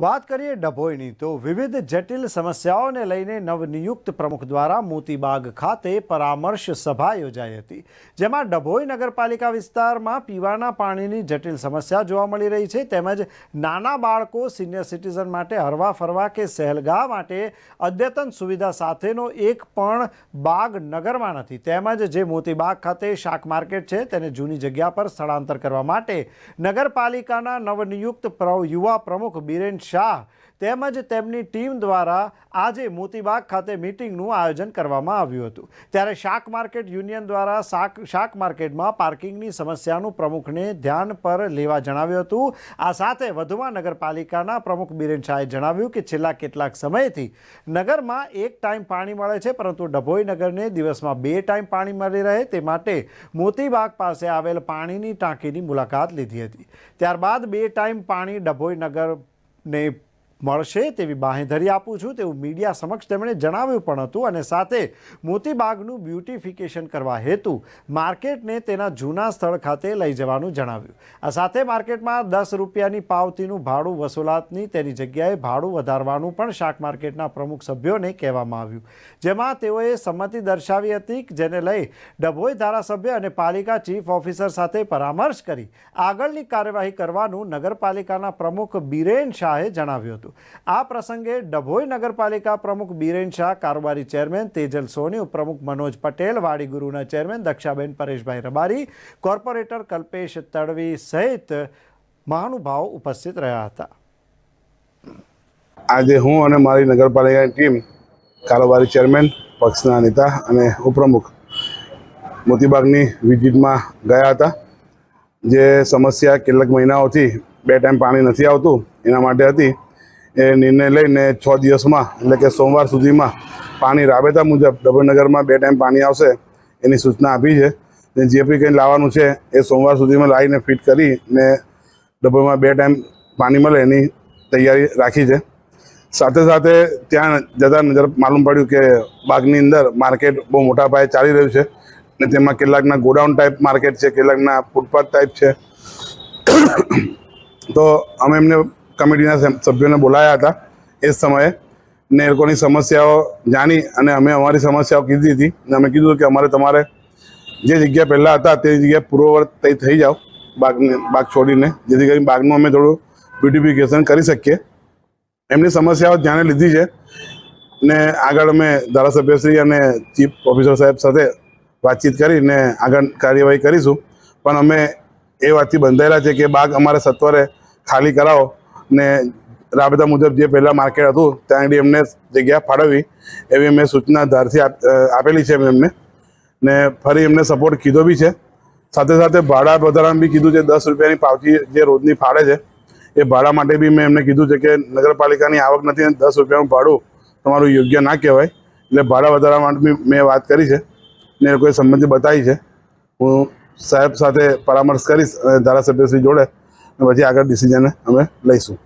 વાત કરીએ ડભોઈની, તો વિવિધ જટિલ સમસ્યાઓને લઈને નવનિયુક્ત પ્રમુખ દ્વારા મોતીબાગ ખાતે પરામર્શ સભા યોજાઈ હતી, જેમાં ડભોઈ નગરપાલિકા વિસ્તારમાં પીવાના પાણીની જટિલ સમસ્યા જોવા મળી રહી છે, તેમજ નાના બાળકો સિનિયર સિટીઝન માટે હરવા ફરવા કે સહેલગાહ માટે અદ્યતન સુવિધા સાથેનો એક પણ બાગ નગરમાં નથી. તેમજ જે મોતીબાગ ખાતે શાક માર્કેટ છે, તેને જૂની જગ્યા પર સ્થળાંતર કરવા માટે નગરપાલિકાના નવનિયુક્ત યુવા પ્રમુખ બિરેન શાહ તેમજ તેમની ટીમ દ્વારા આજે મોતીબાગ ખાતે મિટિંગનું આયોજન કરવામાં આવ્યું હતું. ત્યારે શાક માર્કેટ યુનિયન દ્વારા શાક શાક માર્કેટમાં પાર્કિંગની સમસ્યાનું પ્રમુખને ધ્યાન પર લેવા જણાવ્યું હતું. આ સાથે વધુમાં નગરપાલિકાના પ્રમુખ બિરેન શાહે જણાવ્યું કે છેલ્લા કેટલાક સમયથી નગરમાં એક ટાઈમ પાણી મળે છે, પરંતુ ડભોઈ નગરને દિવસમાં બે ટાઈમ પાણી મળી રહે તે માટે મોતીબાગ પાસે આવેલ પાણીની ટાંકીની મુલાકાત લીધી હતી. ત્યારબાદ બે ટાઈમ પાણી ડભોઈ નગરને મળશે તેવી બાંહેધરી આપું છું. તેવું મીડિયા સમક્ષ તેમણે જણાવ્યું પણ હતું અને સાથે મોતીબાગનું બ્યુટિફિકેશન કરવા હેતુ માર્કેટને તેના જૂના સ્થળ ખાતે લઈ જવાનું જણાવ્યું. આ સાથે માર્કેટમાં દસ રૂપિયાની પાવતીનું ભાડું વસૂલાતની તેની જગ્યાએ ભાડું વધારવાનું પણ શાક માર્કેટના પ્રમુખ સભ્યોને કહેવામાં આવ્યું. જેમાં તેઓએ સંમતિ દર્શાવી હતી જેને લઈ ડભોઈ ધારાસભ્ય અને પાલિકા ચીફ ઓફિસર સાથે પરામર્શ કરી આગળની કાર્યવાહી કરવાનું નગરપાલિકાના પ્રમુખ બિરેન શાહે જણાવ્યું હતું. આ પ્રસંગે ડભોઈ નગરપાલિકા પ્રમુખ બીરેન શાહ, કારોબારી ચેરમેન તેજલ સોની, ઉપપ્રમુખ મનોજ પટેલ, વાડી ગુરુના ચેરમેન દક્ષાબેન પરેશભાઈ રબારી, કોર્પોરેટર કલ્પેશ તડવી સહિત મહાનુભાવો ઉપસ્થિત રહ્યા હતા. આજે હું અને મારી નગરપાલિકાની ટીમ કારોબારી ચેરમેન, પક્ષના નેતા અને ઉપપ્રમુખ મોતીબાગની વિઝિટમાં ગયા હતા. જે સમસ્યા કેટલાક મહિનાઓથી બે ટાઈમ પાણી નથી આવતું, એના માટે હતી. એ નિર્ણય લઈને છ દિવસમાં, એટલે કે સોમવાર સુધીમાં પાણી રાબેતા મુજબ ડભોઈનગરમાં બે ટાઈમ પાણી આવશે એની સૂચના આપી છે. ને જે બી કંઈ લાવવાનું છે એ સોમવાર સુધીમાં લાવીને ફિટ કરી ને ડભોઈમાં બે ટાઈમ પાણી મળે એની તૈયારી રાખી છે. સાથે સાથે ત્યાં જતાં નજર માલુમ પડ્યું કે બાગની અંદર માર્કેટ બહુ મોટા પાયે ચાલી રહ્યું છે ને તેમાં કેટલાકના ગોડાઉન ટાઈપ માર્કેટ છે, કેટલાકના ફૂટપાથ ટાઈપ છે. તો અમે એમને કમિટીના સભ્યોને બોલાયા હતા એ જ સમયે ને એ લોકોની સમસ્યાઓ જાણી અને અમે અમારી સમસ્યાઓ કીધી હતી ને અમે કીધું કે અમારે તમારે જે જગ્યા પહેલાં હતા તે જગ્યાએ પૂર્વવર્ત થઈ જાઓ બાગને, બાગ છોડીને, જેથી કરીને બાગનું અમે થોડું બ્યુટિફિકેશન કરી શકીએ. એમની સમસ્યાઓ ધ્યાને લીધી છે ને આગળ અમે ધારાસભ્યશ્રી અને ચીફ ઓફિસર સાહેબ સાથે વાતચીત કરીને આગળ કાર્યવાહી કરીશું. પણ અમે એ વાતથી બંધાયેલા છે કે બાગ અમારે સત્વરે ખાલી કરાવો ને રાબેતા મુજબ જે પહેલાં માર્કેટ હતું, ત્યાં આગળ એમને જગ્યા ફાળવવી એવી અમે સૂચના ધારથી આપ- આપેલી છે એમને. ને ફરી એમને સપોર્ટ કીધો બી છે. સાથે સાથે ભાડા વધારામાં બી કીધું છે, દસ રૂપિયાની પાવતી જે રોજની ફાળે છે, એ ભાડા માટે બી મેં એમને કીધું છે કે નગરપાલિકાની આવક નથી અને દસ રૂપિયાનું ભાડું તમારું યોગ્ય ના કહેવાય. એટલે ભાડા વધારા માટે બી મેં વાત કરી છે. ને એ લોકોએ સંમતિ બતાવી છે. હું સાહેબ સાથે પરામર્શ કરીશ ધારાસભ્યશ્રી જોડે. પછી આગળ ડિસિઝન અમે લઈશું.